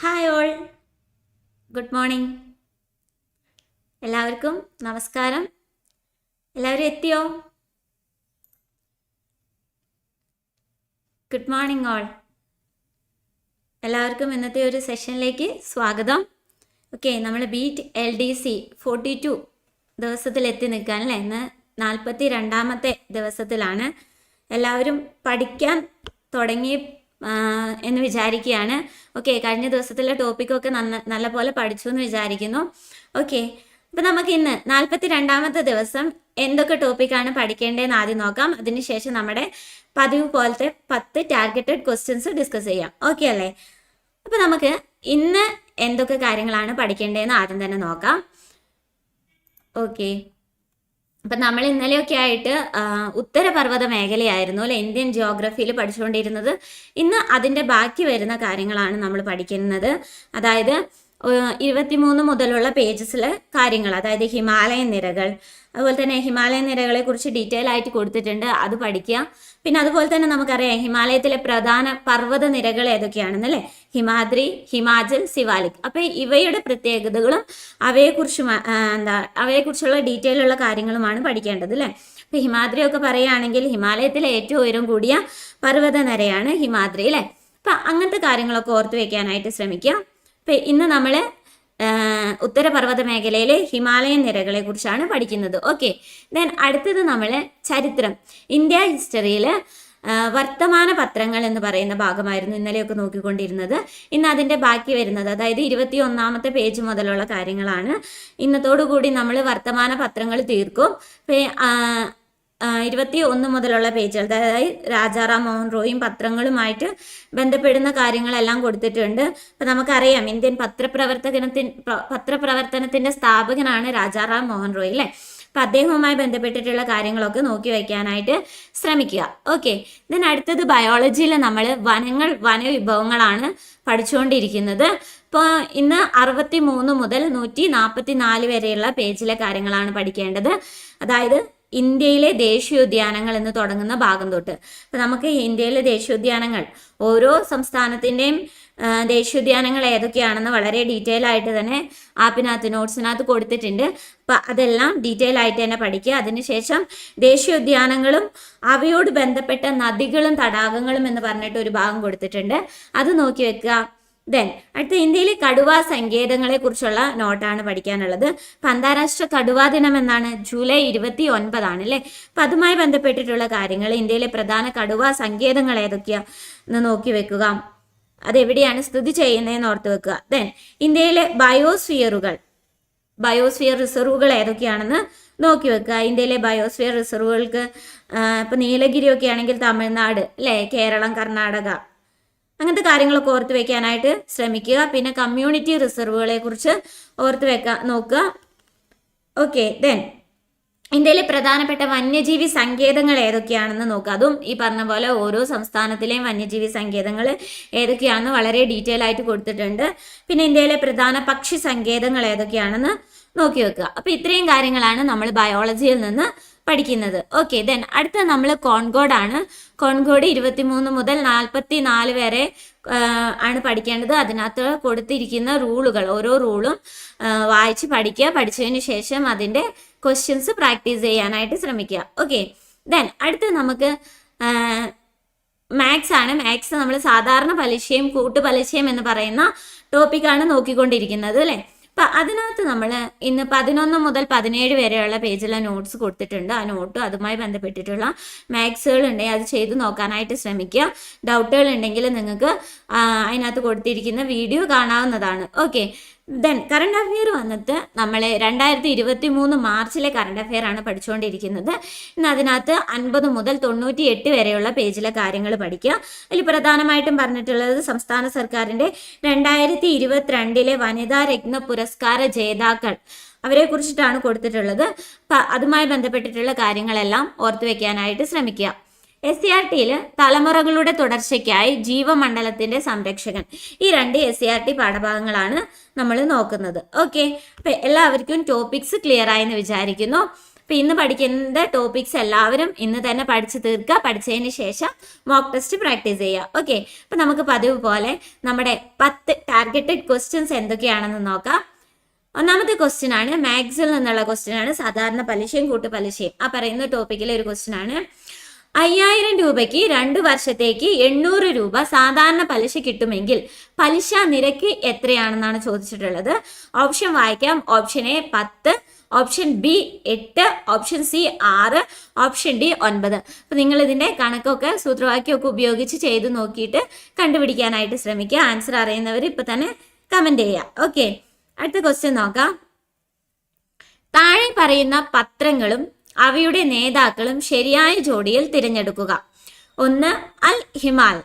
Hi all good morning എല്ലാവർക്കും നമസ്കാരം. എല്ലാവരും എത്തിയോ? ഗുഡ് മോർണിംഗ് ഓൾ എല്ലാവർക്കും ഇന്നത്തെ ഒരു സെഷനിലേക്ക് സ്വാഗതം. ഓക്കെ നമ്മൾ beat L D C forty two ദിവസത്തിൽ എത്തി നിൽക്കാൻ അല്ലേ? ഇന്ന് നാൽപ്പത്തി രണ്ടാമത്തെ ദിവസത്തിലാണ്. എല്ലാവരും പഠിക്കാൻ തുടങ്ങി എന്ന് വിചാരിക്കുകയാണ്. ഓക്കെ കഴിഞ്ഞ ദിവസത്തിലെ ടോപ്പിക്കൊക്കെ നന്ന നല്ലപോലെ പഠിച്ചു എന്ന് വിചാരിക്കുന്നു. ഓക്കെ അപ്പം നമുക്ക് ഇന്ന് നാൽപ്പത്തി രണ്ടാമത്തെ ദിവസം എന്തൊക്കെ ടോപ്പിക്കാണ് പഠിക്കേണ്ടതെന്ന് ആദ്യം നോക്കാം. അതിനുശേഷം നമ്മുടെ പതിവ് പോലത്തെ പത്ത് ടാർഗറ്റഡ് ക്വസ്റ്റ്യൻസ് ഡിസ്കസ് ചെയ്യാം. ഓക്കെ അല്ലേ? അപ്പം നമുക്ക് ഇന്ന് എന്തൊക്കെ കാര്യങ്ങളാണ് പഠിക്കേണ്ടതെന്ന് ആദ്യം തന്നെ നോക്കാം. ഓക്കെ അപ്പം നമ്മൾ ഇന്നലെയൊക്കെ ആയിട്ട് ഉത്തരപർവത മേഖലയായിരുന്നു അല്ലെ? ഇന്ത്യൻ ജിയോഗ്രഫിയിൽ പഠിച്ചുകൊണ്ടിരുന്നത്. ഇന്ന് അതിന്റെ ബാക്കി വരുന്ന കാര്യങ്ങളാണ് നമ്മൾ പഠിക്കുന്നത്. അതായത് ഇരുപത്തിമൂന്ന് മുതലുള്ള പേജസിലെ കാര്യങ്ങൾ അതായത് ഹിമാലയൻ നിരകൾ അതുപോലെ തന്നെ ഹിമാലയൻ നിരകളെ കുറിച്ച് ഡീറ്റെയിൽ ആയിട്ട് കൊടുത്തിട്ടുണ്ട് അത് പഠിക്കുക പിന്നെ അതുപോലെ തന്നെ നമുക്കറിയാം ഹിമാലയത്തിലെ പ്രധാന പർവത നിരകൾ ഏതൊക്കെയാണെന്ന് അല്ലേ? ഹിമാദ്രി ഹിമാചൽ സിവാലിക് അപ്പൊ ഇവയുടെ പ്രത്യേകതകളും അവയെക്കുറിച്ച് എന്താ അവയെക്കുറിച്ചുള്ള ഡീറ്റെയിൽ ഉള്ള കാര്യങ്ങളുമാണ് പഠിക്കേണ്ടത് അല്ലേ? ഇപ്പൊ ഹിമാദ്രി ഒക്കെ പറയുകയാണെങ്കിൽ ഹിമാലയത്തിലെ ഏറ്റവും ഉയരം കൂടിയ പർവത നിരയാണ് ഹിമാദ്രി അല്ലേ? അപ്പൊ അങ്ങനത്തെ കാര്യങ്ങളൊക്കെ ഓർത്തു വെക്കാനായിട്ട് ശ്രമിക്കുക അപ്പൊ ഇന്ന് നമ്മൾ ഉത്തരപർവത മേഖലയിലെ ഹിമാലയൻ നിരകളെ കുറിച്ചാണ് പഠിക്കുന്നത്. ഓക്കെ. ദെൻ അടുത്തത് നമ്മൾ ചരിത്രം. ഇന്ത്യ ഹിസ്റ്ററിയിൽ വർത്തമാന പത്രങ്ങൾ എന്ന് പറയുന്ന ഭാഗമായിരുന്നു ഇന്നലെയൊക്കെ നോക്കിക്കൊണ്ടിരുന്നത്. ഇന്ന് അതിന്റെ ബാക്കി വരുന്നത് അതായത് ഇരുപത്തി ഒന്നാമത്തെ പേജ് മുതലുള്ള കാര്യങ്ങളാണ്. ഇന്നത്തോടു കൂടി നമ്മൾ വർത്തമാന പത്രങ്ങൾ തീർക്കും. ഇരുപത്തി ഒന്ന് മുതലുള്ള പേജുകൾ. അതായത് രാജാറാം മോഹൻ റോയും പത്രങ്ങളുമായിട്ട് ബന്ധപ്പെടുന്ന കാര്യങ്ങളെല്ലാം കൊടുത്തിട്ടുണ്ട്. അപ്പം നമുക്കറിയാം ഇന്ത്യൻ പത്രപ്രവർത്തനത്തിൻ പ്ര- പത്രപ്രവർത്തനത്തിന്റെ സ്ഥാപകനാണ് രാജാറാം മോഹൻ റോയ് അല്ലേ? അപ്പം അദ്ദേഹവുമായി ബന്ധപ്പെട്ടിട്ടുള്ള കാര്യങ്ങളൊക്കെ നോക്കി വയ്ക്കാനായിട്ട് ശ്രമിക്കുക. ഓക്കെ ദെൻ അടുത്തത് ബയോളജിയിൽ നമ്മൾ വനങ്ങൾ വനവിഭവങ്ങളാണ് പഠിച്ചുകൊണ്ടിരിക്കുന്നത്. ഇപ്പോൾ ഇന്ന് അറുപത്തി മൂന്ന് മുതൽ നൂറ്റി നാൽപ്പത്തി നാല് വരെയുള്ള പേജിലെ കാര്യങ്ങളാണ് പഠിക്കേണ്ടത്. അതായത് ഇന്ത്യയിലെ ദേശീയോദ്യാനങ്ങൾ എന്ന് തുടങ്ങുന്ന ഭാഗം തൊട്ട്. അപ്പൊ നമുക്ക് ഇന്ത്യയിലെ ദേശീയോദ്യാനങ്ങൾ ഓരോ സംസ്ഥാനത്തിന്റെയും ദേശീയോദ്യാനങ്ങൾ ഏതൊക്കെയാണെന്ന് വളരെ ഡീറ്റെയിൽ ആയിട്ട് തന്നെ ആപ്പിനകത്ത് നോട്ട്സിനകത്ത് കൊടുത്തിട്ടുണ്ട്. അപ്പം അതെല്ലാം ഡീറ്റെയിൽ ആയിട്ട് തന്നെ പഠിക്കുക. അതിനുശേഷം ദേശീയോദ്യാനങ്ങളും അവയോട് ബന്ധപ്പെട്ട നദികളും തടാകങ്ങളും എന്ന് പറഞ്ഞിട്ട് ഒരു ഭാഗം കൊടുത്തിട്ടുണ്ട്. അത് നോക്കി വെക്കുക. ദെൻ അടുത്ത ഇന്ത്യയിലെ കടുവ സങ്കേതങ്ങളെ കുറിച്ചുള്ള നോട്ടാണ് പഠിക്കാനുള്ളത്. അപ്പൊ അന്താരാഷ്ട്ര കടുവാ ദിനം എന്നാണ്. ജൂലൈ ഇരുപത്തി ഒൻപതാണ് അല്ലേ? അപ്പൊ അതുമായി ബന്ധപ്പെട്ടിട്ടുള്ള കാര്യങ്ങൾ ഇന്ത്യയിലെ പ്രധാന കടുവ സങ്കേതങ്ങൾ ഏതൊക്കെയാന്ന് നോക്കി വെക്കുക. അതെവിടെയാണ് സ്ഥിതി ചെയ്യുന്നതെന്ന് ഓർത്ത് വെക്കുക. ദെൻ ഇന്ത്യയിലെ ബയോസ്ഫിയറുകൾ ബയോസ്ഫിയർ റിസർവുകൾ ഏതൊക്കെയാണെന്ന് നോക്കി വെക്കുക. ഇന്ത്യയിലെ ബയോസ്ഫിയർ റിസർവുകൾക്ക് ഇപ്പം നീലഗിരി ഒക്കെ ആണെങ്കിൽ തമിഴ്നാട് അല്ലേ? കേരളം കർണാടക. അങ്ങനത്തെ കാര്യങ്ങളൊക്കെ ഓർത്ത് വെക്കാനായിട്ട് ശ്രമിക്കുക. പിന്നെ കമ്മ്യൂണിറ്റി റിസർവുകളെ കുറിച്ച് ഓർത്ത് വെക്കാൻ നോക്കുക. ഓക്കെ ദെൻ ഇന്ത്യയിലെ പ്രധാനപ്പെട്ട വന്യജീവി സങ്കേതങ്ങൾ ഏതൊക്കെയാണെന്ന് നോക്കുക. അതും ഈ പറഞ്ഞ പോലെ ഓരോ സംസ്ഥാനത്തിലെയും വന്യജീവി സങ്കേതങ്ങൾ ഏതൊക്കെയാണെന്ന് വളരെ ഡീറ്റെയിൽ ആയിട്ട് കൊടുത്തിട്ടുണ്ട്. പിന്നെ ഇന്ത്യയിലെ പ്രധാന പക്ഷി സങ്കേതങ്ങൾ ഏതൊക്കെയാണെന്ന് നോക്കി വെക്കുക. അപ്പൊ ഇത്രയും കാര്യങ്ങളാണ് നമ്മൾ ബയോളജിയിൽ നിന്ന് പഠിക്കുന്നത്. ഓക്കെ ദെൻ അടുത്ത നമ്മൾ കോൺകോഡ് ആണ്. മൂന്ന് മുതൽ നാൽപ്പത്തി നാല് വരെ ആണ് പഠിക്കേണ്ടത്. അതിനകത്ത് കൊടുത്തിരിക്കുന്ന റൂളുകൾ ഓരോ റൂളും വായിച്ച് പഠിക്കുക. പഠിച്ചതിന് ശേഷം അതിന്റെ ക്വസ്റ്റ്യൻസ് പ്രാക്ടീസ് ചെയ്യാനായിട്ട് ശ്രമിക്കുക. ഓക്കെ ദെൻ അടുത്ത് നമുക്ക് മാത്സ് ആണ്. മാത്സ് നമ്മൾ സാധാരണ പലിശയും കൂട്ടുപലിശയും എന്ന് പറയുന്ന ടോപ്പിക്കാണ് നോക്കിക്കൊണ്ടിരിക്കുന്നത് അല്ലേ? അതിനകത്ത് നമ്മൾ ഇന്ന് പതിനൊന്ന് മുതൽ പതിനേഴ് വരെയുള്ള പേജിലെ നോട്ട്സ് കൊടുത്തിട്ടുണ്ട്. ആ നോട്ടും അതുമായി ബന്ധപ്പെട്ടിട്ടുള്ള മാത്സുകൾ ഉണ്ടെങ്കിൽ അത് ചെയ്തു നോക്കാനായിട്ട് ശ്രമിക്കുക. ഡൗട്ടുകൾ ഉണ്ടെങ്കിൽ നിങ്ങൾക്ക് അതിനകത്ത് കൊടുത്തിരിക്കുന്ന വീഡിയോ കാണാവുന്നതാണ്. ഓക്കെ ദെൻ കറണ്ട് അഫെയർ വന്നിട്ട് നമ്മൾ രണ്ടായിരത്തി ഇരുപത്തി മൂന്ന് മാർച്ചിലെ കറണ്ട് അഫെയർ ആണ് പഠിച്ചുകൊണ്ടിരിക്കുന്നത് ഇന്ന് അതിനകത്ത് അൻപത് മുതൽ തൊണ്ണൂറ്റി എട്ട് വരെയുള്ള പേജിലെ കാര്യങ്ങൾ പഠിക്കുക. അതിൽ പ്രധാനമായിട്ടും പറഞ്ഞിട്ടുള്ളത് സംസ്ഥാന സർക്കാരിന്റെ രണ്ടായിരത്തി ഇരുപത്തിരണ്ടിലെ വനിതാ രത്ന പുരസ്കാര ജേതാക്കൾ അവരെ കുറിച്ചിട്ടാണ് കൊടുത്തിട്ടുള്ളത്. അതുമായി ബന്ധപ്പെട്ടിട്ടുള്ള കാര്യങ്ങളെല്ലാം ഓർത്തു വെക്കാനായിട്ട് ശ്രമിക്കുക. എസ് സി ആർ ടിയിൽ തലമുറകളുടെ തുടർച്ചയ്ക്കായി ജീവമണ്ഡലത്തിന്റെ സംരക്ഷകൻ. ഈ രണ്ട് എസ് സി ആർ ടി പാഠഭാഗങ്ങളാണ് നമ്മൾ നോക്കുന്നത്. ഓക്കെ. അപ്പൊ എല്ലാവർക്കും ടോപ്പിക്സ് ക്ലിയർ ആയെന്ന് വിചാരിക്കുന്നു. അപ്പം ഇന്ന് പഠിക്കുന്ന ടോപ്പിക്സ് എല്ലാവരും ഇന്ന് തന്നെ പഠിച്ച് തീർക്കുക പഠിച്ചതിന് ശേഷം മോക്ക് ടെസ്റ്റ് പ്രാക്ടീസ് ചെയ്യുക ഓക്കെ. അപ്പം നമുക്ക് പതിവ് പോലെ നമ്മുടെ പത്ത് ടാർഗറ്റഡ് ക്വസ്റ്റ്യൻസ് എന്തൊക്കെയാണെന്ന് നോക്കാം. ഒന്നാമത്തെ ക്വസ്റ്റ്യൻ ആണ് മാത്സിൽ നിന്നുള്ള ക്വസ്റ്റ്യൻ ആണ്. സാധാരണ പലിശയും കൂട്ടുപലിശയും. ആ പറയുന്ന ടോപ്പിക്കിലെ ഒരു ക്വസ്റ്റ്യൻ ആണ്. അയ്യായിരം രൂപയ്ക്ക് രണ്ടു വർഷത്തേക്ക് എണ്ണൂറ് രൂപ സാധാരണ പലിശ കിട്ടുമെങ്കിൽ പലിശ നിരക്ക് എത്രയാണെന്നാണ് ചോദിച്ചിട്ടുള്ളത്. ഓപ്ഷൻ വായിക്കാം. ഓപ്ഷൻ എ പത്ത് ഓപ്ഷൻ ബി എട്ട് ഓപ്ഷൻ സി ആറ് ഓപ്ഷൻ ഡി ഒൻപത്. അപ്പം നിങ്ങൾ ഇതിന്റെ കണക്കൊക്കെ സൂത്രവാക്യമൊക്കെ ഉപയോഗിച്ച് ചെയ്ത് നോക്കിയിട്ട് കണ്ടുപിടിക്കാനായിട്ട് ശ്രമിക്കുക. ആൻസർ അറിയുന്നവർ ഇപ്പം തന്നെ കമന്റ് ചെയ്യുക ഓക്കെ അടുത്ത ക്വസ്റ്റ്യൻ നോക്കാം. താഴെ പറയുന്ന പത്രങ്ങളും അവയുടെ നേതാക്കളും ശരിയായ ജോഡിയിൽ തിരഞ്ഞെടുക്കുക. ഒന്ന് അൽ ഹിമാൽ.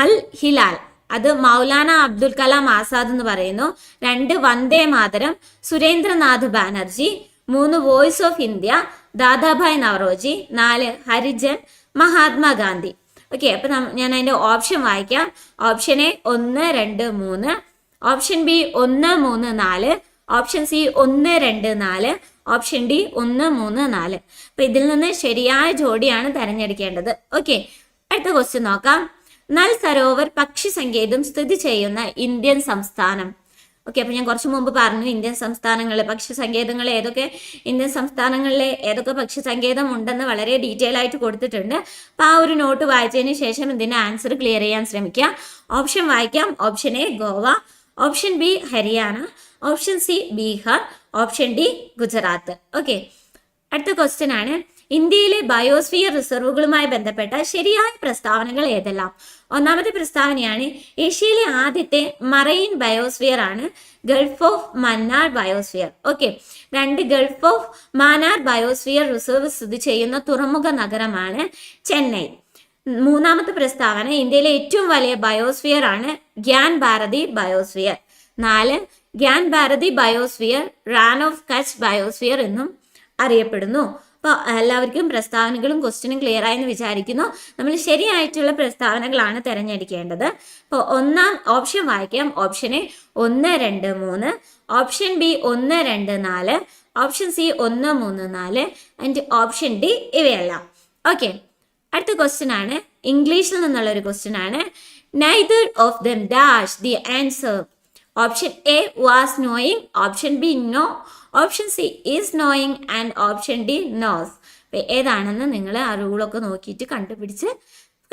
അൽ ഹിലാൽ. അത് മൗലാന അബ്ദുൽ കലാം ആസാദ് എന്ന് പറയുന്നു. രണ്ട് വന്ദേ മാതരം. സുരേന്ദ്രനാഥ് ബാനർജി. മൂന്ന് voice of India. Dadabhai Naoroji. നാല് ഹരിജൻ മഹാത്മാഗാന്ധി ഓക്കെ അപ്പൊ ഞാൻ അതിന്റെ ഓപ്ഷൻ വായിക്കാം. ഓപ്ഷൻ എ ഒന്ന് രണ്ട് മൂന്ന്. ഓപ്ഷൻ ബി ഒന്ന് മൂന്ന് നാല്. ഓപ്ഷൻ സി ഒന്ന് രണ്ട് നാല്. ഓപ്ഷൻ ഡി ഒന്ന് മൂന്ന് നാല്. അപ്പൊ ഇതിൽ നിന്ന് ശരിയായ ജോഡിയാണ് തിരഞ്ഞെടുക്കേണ്ടത്. ഓക്കെ അടുത്ത ക്വസ്റ്റ്യൻ നോക്കാം. നൽ സരോവർ പക്ഷി സങ്കേതം സ്ഥിതി ചെയ്യുന്ന ഇന്ത്യൻ സംസ്ഥാനം. ഓക്കെ അപ്പൊ ഞാൻ കുറച്ച് മുമ്പ് പറഞ്ഞു ഇന്ത്യൻ സംസ്ഥാനങ്ങളിലെ പക്ഷി സങ്കേതങ്ങൾ ഏതൊക്കെ? ഇന്ത്യൻ സംസ്ഥാനങ്ങളിലെ ഏതൊക്കെ പക്ഷി സങ്കേതം ഉണ്ടെന്ന് വളരെ ഡീറ്റെയിൽ ആയിട്ട് കൊടുത്തിട്ടുണ്ട്. അപ്പൊ ആ ഒരു നോട്ട് വായിച്ചതിന് ശേഷം ഇതിന്റെ ആൻസർ ക്ലിയർ ചെയ്യാൻ ശ്രമിക്കുക ഓപ്ഷൻ വായിക്കാം. Option A Goa. Option B Haryana. Option C Bihar option D Gujarat okay അടുത്ത ക്വസ്റ്റ്യൻ ആണ്. ഇന്ത്യയിലെ ബയോസ്ഫിയർ റിസർവുകളുമായി ബന്ധപ്പെട്ട ശരിയായ പ്രസ്താവനകൾ ഏതെല്ലാം? ഒന്നാമത്തെ പ്രസ്താവനയാണ് ഏഷ്യയിലെ ആദ്യത്തെ മറൈൻ ബയോസ്ഫിയർ ആണ് gulf of Mannar biosphere okay രണ്ട് gulf of Mannar biosphere reserve സ്ഥിതി ചെയ്യുന്ന തുറമുഖ നഗരമാണ് ചെന്നൈ. മൂന്നാമത്തെ പ്രസ്താവന ഇന്ത്യയിലെ ഏറ്റവും വലിയ ബയോസ്ഫിയർ ആണ് ഗ്യാൻ ഭാരതി ബയോസ്ഫിയർ നാല് Gyan Bharati biosphere Rann of Kutch biosphere എന്നും അറിയപ്പെടുന്നു. അപ്പോൾ എല്ലാവർക്കും പ്രസ്താവനകളും ക്വസ്റ്റ്യനും ക്ലിയർ ആയെന്ന് വിചാരിക്കുന്നു. നമ്മൾ ശരിയായിട്ടുള്ള പ്രസ്താവനകളാണ് തിരഞ്ഞെടുക്കേണ്ടത്. അപ്പോൾ ഒന്നാം ഓപ്ഷൻ വായിക്കാം. ഓപ്ഷൻ എ ഒന്ന് രണ്ട് മൂന്ന് ഓപ്ഷൻ ബി ഒന്ന് രണ്ട് നാല് ഓപ്ഷൻ സി ഒന്ന് മൂന്ന് നാല് ആൻഡ് ഓപ്ഷൻ ഡി ഇവയെല്ലാം. ഓക്കെ. അടുത്ത ക്വസ്റ്റ്യൻ ആണ്. ഇംഗ്ലീഷിൽ നിന്നുള്ള ഒരു ക്വസ്റ്റ്യൻ ആണ്. Neither of them dash the answer option A was knowing option B know option C is knowing and option D knows ഏതാണെന്ന് നിങ്ങൾ ആ റൂളൊക്കെ നോക്കിയിട്ട് കണ്ടുപിടിച്ച്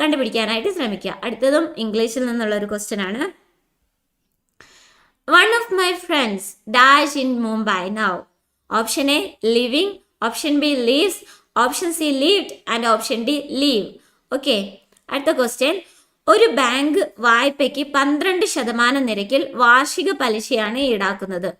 കണ്ടുപിടിക്കാനായിട്ട് ശ്രമിക്കുക. അടുത്തതും ഇംഗ്ലീഷിൽ നിന്നുള്ള ഒരു ക്വസ്റ്റ്യൻ ആണ്. One of my friends dash in Mumbai now option A living option B lives option C lived and option D live okay അടുത്ത ക്വസ്റ്റ്യൻ ഒരു ബാങ്ക് വായ്പയ്ക്ക് പന്ത്രണ്ട് ശതമാനം നിരക്കിൽ വാർഷിക പലിശയാണ് ഈടാക്കുന്നത്.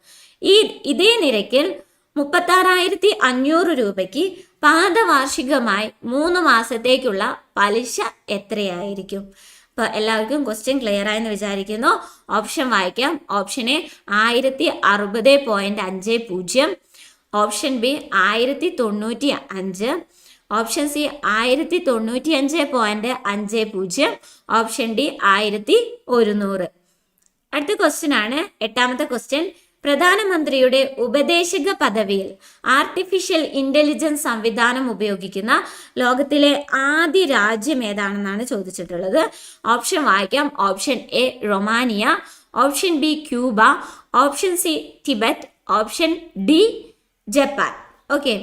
ഈ ഇതേ നിരക്കിൽ മുപ്പത്താറായിരത്തി അഞ്ഞൂറ് രൂപയ്ക്ക് പാദവാർഷികമായി മൂന്ന് മാസത്തേക്കുള്ള പലിശ എത്രയായിരിക്കും? അപ്പോൾ എല്ലാവർക്കും ക്വസ്റ്റ്യൻ ക്ലിയർ ആയെന്ന് വിചാരിക്കുന്നു. ഓപ്ഷൻ വായിക്കാം. ഓപ്ഷൻ എ ആയിരത്തി അറുപത് പോയിന്റ് അഞ്ച് പൂജ്യം. ഓപ്ഷൻ ബി ആയിരത്തി തൊണ്ണൂറ്റി അഞ്ച് ഓപ്ഷൻ സി ആയിരത്തി തൊണ്ണൂറ്റി അഞ്ച് പോയിന്റ് അഞ്ച് പൂജ്യം. ഓപ്ഷൻ ഡി ആയിരത്തി ഒരുന്നൂറ് അടുത്ത ക്വസ്റ്റ്യൻ ആണ്. എട്ടാമത്തെ ക്വസ്റ്റ്യൻ പ്രധാനമന്ത്രിയുടെ ഉപദേശക പദവിയിൽ ആർട്ടിഫിഷ്യൽ ഇന്റലിജൻസ് സംവിധാനം ഉപയോഗിക്കുന്ന ലോകത്തിലെ ആദ്യ രാജ്യം ഏതാണെന്നാണ് ചോദിച്ചിട്ടുള്ളത്. ഓപ്ഷൻ വായിക്കാം. Option A Romania. Option B Cuba. Option C Tibet. Option D Japan. Okay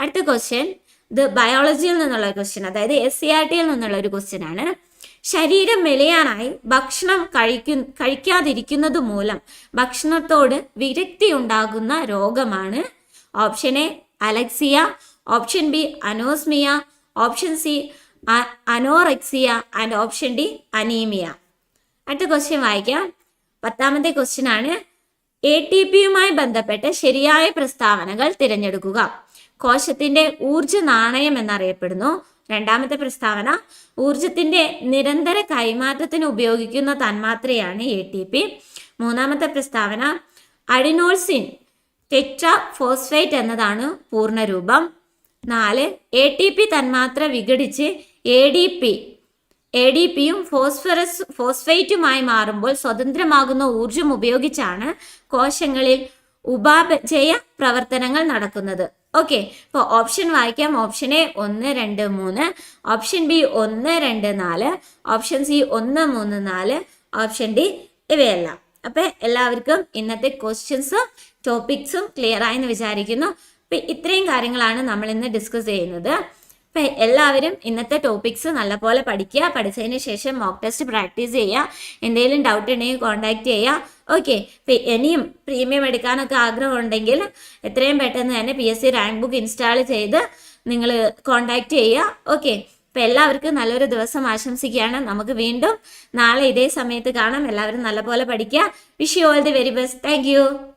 അടുത്ത ക്വസ്റ്റ്യൻ ഇത് ബയോളജിയിൽ നിന്നുള്ള ക്വസ്റ്റ്യൻ അതായത് എസ് സി ആർ ടിയിൽ നിന്നുള്ള ഒരു ക്വസ്റ്റ്യൻ ആണ്. ശരീരം മെലിയാനായി ഭക്ഷണം കഴിക്കു കഴിക്കാതിരിക്കുന്നത് മൂലം ഭക്ഷണത്തോട് വിരക്തി ഉണ്ടാകുന്ന രോഗമാണ് option A alexia option B anosmia option C anorexia and option D anaemia. അടുത്ത ക്വസ്റ്റ്യൻ വായിക്കാം. പത്താമത്തെ ക്വസ്റ്റ്യൻ ആണ്. എ ടി പിയുമായി ബന്ധപ്പെട്ട് ശരിയായ പ്രസ്താവനകൾ തിരഞ്ഞെടുക്കുക. കോശത്തിന്റെ ഊർജ നാണയം എന്നറിയപ്പെടുന്നു. രണ്ടാമത്തെ പ്രസ്താവന ഊർജത്തിന്റെ നിരന്തര കൈമാറ്റത്തിന് ഉപയോഗിക്കുന്ന തന്മാത്രയാണ് എ ടി പി. മൂന്നാമത്തെ പ്രസ്താവന അഡിനോൾസിൻ ടെട്രാ ഫോസ്ഫേറ്റ് എന്നതാണ് പൂർണരൂപം നാല് എ ടി പി തന്മാത്ര വിഘടിച്ച് A D P A D പിയും ഫോസ്ഫറസ് ഫോസ്ഫേറ്റുമായി മാറുമ്പോൾ സ്വതന്ത്രമാകുന്ന ഊർജം ഉപയോഗിച്ചാണ് കോശങ്ങളിൽ ഉപാപചയ പ്രവർത്തനങ്ങൾ നടക്കുന്നത്. ഓക്കെ ഇപ്പോൾ ഓപ്ഷൻ വായിക്കാം. ഓപ്ഷൻ എ ഒന്ന് രണ്ട് മൂന്ന്. ഓപ്ഷൻ ബി ഒന്ന് രണ്ട് നാല്. ഓപ്ഷൻ സി ഒന്ന് മൂന്ന് നാല്. ഓപ്ഷൻ ഡി ഇവയെല്ലാം. അപ്പം എല്ലാവർക്കും ഇന്നത്തെ ക്വസ്റ്റ്യൻസും ടോപ്പിക്സും ക്ലിയർ ആയെന്ന് വിചാരിക്കുന്നു. അപ്പം ഇത്രയും കാര്യങ്ങളാണ് നമ്മൾ ഇന്ന് ഡിസ്കസ് ചെയ്യുന്നത്. അപ്പം എല്ലാവരും ഇന്നത്തെ ടോപ്പിക്സ് നല്ലപോലെ പഠിക്കുക. പഠിച്ചതിന് ശേഷം മോക്ക് ടെസ്റ്റ് പ്രാക്ടീസ് ചെയ്യുക. എന്തെങ്കിലും ഡൗട്ട് ഉണ്ടെങ്കിൽ കോൺടാക്ട് ചെയ്യുക. ഓക്കെ ഇനിയും പ്രീമിയം എടുക്കാനൊക്കെ ആഗ്രഹം ഉണ്ടെങ്കിൽ എത്രയും പെട്ടെന്ന് തന്നെ P S C rank book install ചെയ്ത് നിങ്ങൾ കോൺടാക്ട് ചെയ്യുക. ഓക്കെ അപ്പം എല്ലാവർക്കും നല്ലൊരു ദിവസം ആശംസിക്കുകയാണ്. നമുക്ക് വീണ്ടും നാളെ ഇതേ സമയത്ത് കാണാം. എല്ലാവരും നല്ലപോലെ പഠിക്കുക. Wish you all the very best thank